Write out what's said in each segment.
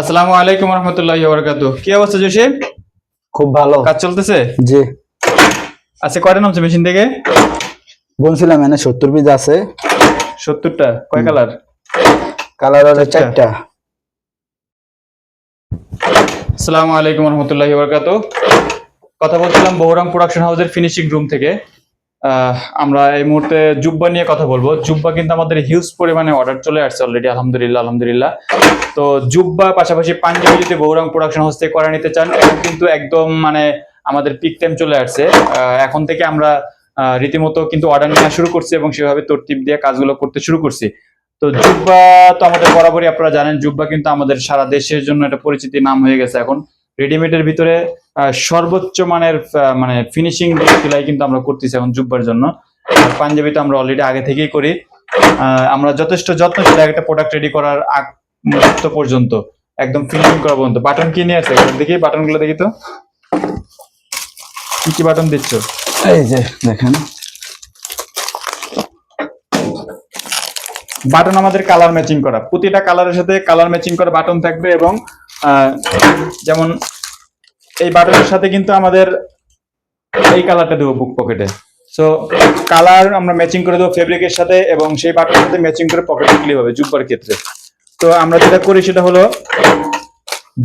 আসসালামু আলাইকুম রহমতুল্লাহ বরকাতু কি অবস্থা জসিম খুব ভালো। কাজ চলতেছে? জি। আচ্ছা কয়টা নামছে মেশিন থেকে? বলছিলাম এনে সত্তর পিস আছে। সত্তরটা? কয় কালার? কালার হলো চারটা। আসসালামু আলাইকুম রহমতুল্লাহ বরকাতু কথা বলছিলাম বহরাম প্রোডাকশন হাউসের ফিনিশিং রুম থেকে। আমরা এই মুহূর্তে জুব্বা নিয়ে কথা বলব। জুব্বা কিন্তু আমাদের হিউজ পরিমাণে অর্ডার চলে আসছে অলরেডি আলহামদুলিল্লাহ আলহামদুলিল্লাহ। তো জুব্বা পাশাপাশি পাঞ্জাবি যদি বহরাম প্রোডাকশন হাউস থেকে করে নিতে চান, এখন কিন্তু একদম মানে আমাদের পিক টাইম চলে আসছে। এখন থেকে আমরা রীতিমতো কিন্তু অর্ডার নেওয়া শুরু করছি এবং সেভাবে তরতিব দিয়ে কাজগুলো করতে শুরু করছি। তো জুব্বা তো আমাদের বরাবরই, আপনারা জানেন, জুব্বা কিন্তু আমাদের সারা দেশের জন্য একটা পরিচিতি নাম হয়ে গেছে এখন। রেডিমেডের ভিতরে সর্বোচ্চ মানের মানে ফিনিশিং সেলাই কিন্তু আমরা করতেছি এখন জুব্বার জন্য। আর পাঞ্জাবি তো আমরা অলরেডি আগে থেকেই করি। আমরা যথেষ্ট যত্ন ছিল একটা প্রোডাক্ট রেডি করার আগ মুহূর্ত পর্যন্ত একদম ফিনিশিং করা পর্যন্ত। বাটন কি নিয়ে আছে? দেখি বাটনগুলো দেখি তো। কি কি বাটন দিচ্ছ? এই যে দেখেন। বাটন আমাদের কালার ম্যাচিং করা। প্রতিটা কালারের সাথে কালার ম্যাচিং করা বাটন থাকবে এবং যেমন এই বাটনের সাথে কিন্তু আমাদের এই কালারটা দেবো বুক পকেটে সো কালার আমরা ম্যাচিং করে দেবো ফেব্রিকের সাথে এবং সেই বাটনের সাথে ম্যাচিং করে পকেটে দিলেই হবে জুব্বার ক্ষেত্রে। তো আমরা যেটা করি সেটা হলো,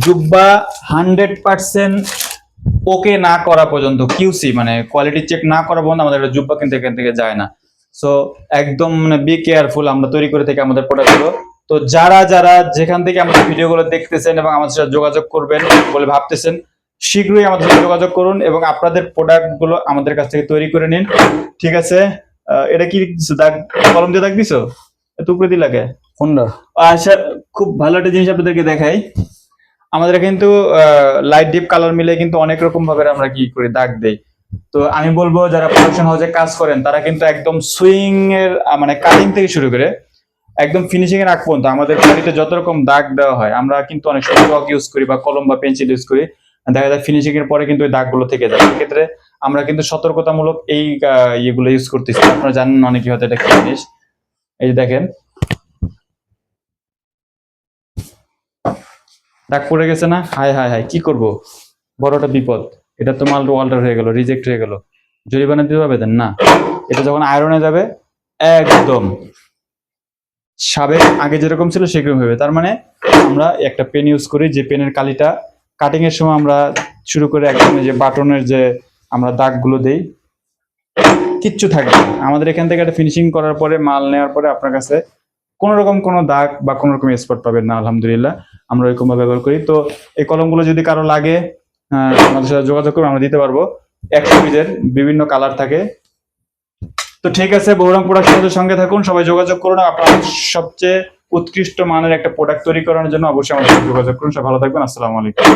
জুব্বা হান্ড্রেড পার্সেন্ট ওকে না করা পর্যন্ত কিউসি মানে কোয়ালিটি চেক না করা পর্যন্ত আমাদের জুব্বা কিন্তু এখান থেকে যায় না। সো একদম মানে বি কেয়ারফুল আমরা তৈরি করে থেকে আমাদের প্রোডাক্টগুলো তো যারা যারা যেখান থেকে আমাদের ভিডিওগুলো দেখতেছেন এবং আমাদের সাথে যোগাযোগ করবেন বলে ভাবতেছেন শীঘ্রই আমাদের সাথে যোগাযোগ করুন এবং আপনাদের প্রোডাক্টগুলো আমাদের কাছ থেকে তৈরি করে নিন। ঠিক আছে? এটা কি দাগ কলম দিয়ে দাগ দিছো? দিলা কে কোনটা আচ্ছা খুব ভালো একটা জিনিস আপনাদেরকে দেখাই। আমাদের কিন্তু লাইট ডিপ কালার মিলে কিন্তু অনেক রকম ভাবে আমরা কি করি দাগ দেই। তো আমি বলব যারা প্রোডাকশন হাউসে কাজ করেন তারা কিন্তু একদম সুইং এর মানে কাটিং থেকে শুরু করে একদম ফিনিশিং এর আগ পর্যন্ত আমাদের গাড়িতে যত রকম দাগ দেওয়া হয়, আমরা কিন্তু অনেক সময় চক ইউজ করি বা কলম বা পেন্সিল ইউজ করি। দেখা যায় ফিনিশিং এর পরে কিন্তু ওই দাগগুলো থেকে যায়। সেক্ষেত্রে আমরা কিন্তু সতর্কতামূলক এই ইয়েগুলো ইউজ করতেছি। আপনারা জানেন অনেকে হয়তো এটা কি জিনিস? এই যে দেখেন। দাগ পড়ে গেছে না? হায় হায় হায়, কি করব? বড়টা বিপদ। এটা তো মাল অল্টার হয়ে গেল রিজেক্ট হয়ে গেল। জরিমানা দিতে পারবে না। এটা যখন আয়রনে যাবে, একদম। সাবেক, আগে যেরকম ছিল সেরকম হবে। তার মানে আমরা একটা পেন ইউজ করি, যে পেনের কালিটা কাটিং এর সময় আমরা শুরু করে একদম যে বাটনের যে আমরা দাগগুলো দেই, কিচ্ছু থাকবে। আমাদের এখান থেকে একটা ফিনিশিং করার পরে, মাল নেওয়ার পরে আপনার কাছে কোনো রকম কোনো দাগ বা কোনো রকম স্পট পাবেন না, আলহামদুলিল্লাহ। আমরা ওইরকম ভাবে ব্যবহার করি। তো এই কলমগুলো যদি কারও লাগে আমাদের সাথে যোগাযোগ করুন, আমরা দিতে পারব। একশো বিভিন্ন কালার থাকে। তো ঠিক আছে বহরম প্রোডাকশনের সঙ্গে থাকুন, সবাই যোগাযোগ করুন। আপনার সবচেয়ে উৎকৃষ্ট মানের একটা প্রোডাক্ট তৈরি করানোর জন্য অবশ্যই আমাদের যোগাযোগ করুন। সব ভালো থাকবেন, আসসালামু আলাইকুম।